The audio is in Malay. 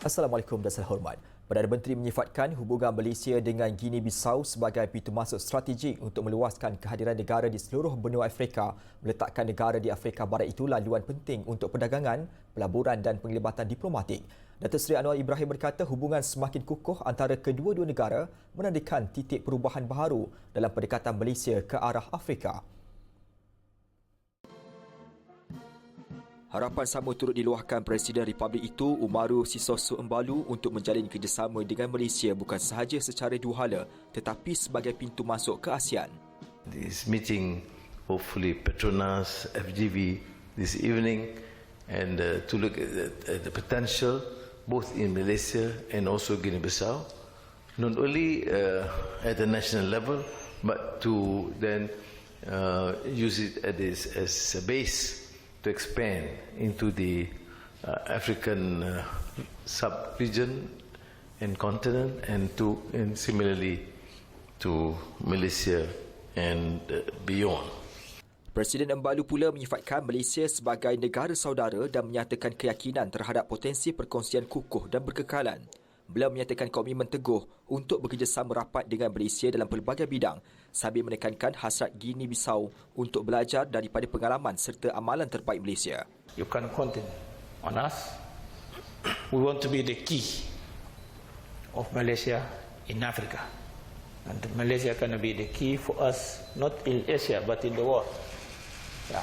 Assalamualaikum dan salam hormat. Perdana Menteri menyifatkan hubungan Malaysia dengan Guinea-Bissau sebagai pintu masuk strategik untuk meluaskan kehadiran negara di seluruh benua Afrika, meletakkan negara di Afrika Barat itu laluan penting untuk perdagangan, pelaburan dan penglibatan diplomatik. Datuk Seri Anwar Ibrahim berkata hubungan semakin kukuh antara kedua-dua negara menandakan titik perubahan baharu dalam pendekatan Malaysia ke arah Afrika. Harapan sama turut diluahkan Presiden Republik itu Umaru Sisoso Embalu untuk menjalin kerjasama dengan Malaysia bukan sahaja secara dua hala tetapi sebagai pintu masuk ke ASEAN. This meeting, hopefully Petronas, FGV this evening and uh, to look at the, at the potential both in Malaysia and also Guinea-Bissau, not only uh, at the national level but to then uh, use it as, as a base to expand into the uh, African uh, sub-region and continent and to and similarly to Malaysia and uh, beyond. Presiden Embalu pula menyifatkan Malaysia sebagai negara saudara dan menyatakan keyakinan terhadap potensi perkongsian kukuh dan berkekalan. Beliau menyatakan komitmen teguh untuk bekerjasama rapat dengan Malaysia dalam pelbagai bidang sambil menekankan hasrat Guinea-Bissau untuk belajar daripada pengalaman serta amalan terbaik Malaysia. You can count on us. We want to be the key of Malaysia in Africa. And Malaysia can be the key for us, not in Asia, but in the world. Yeah.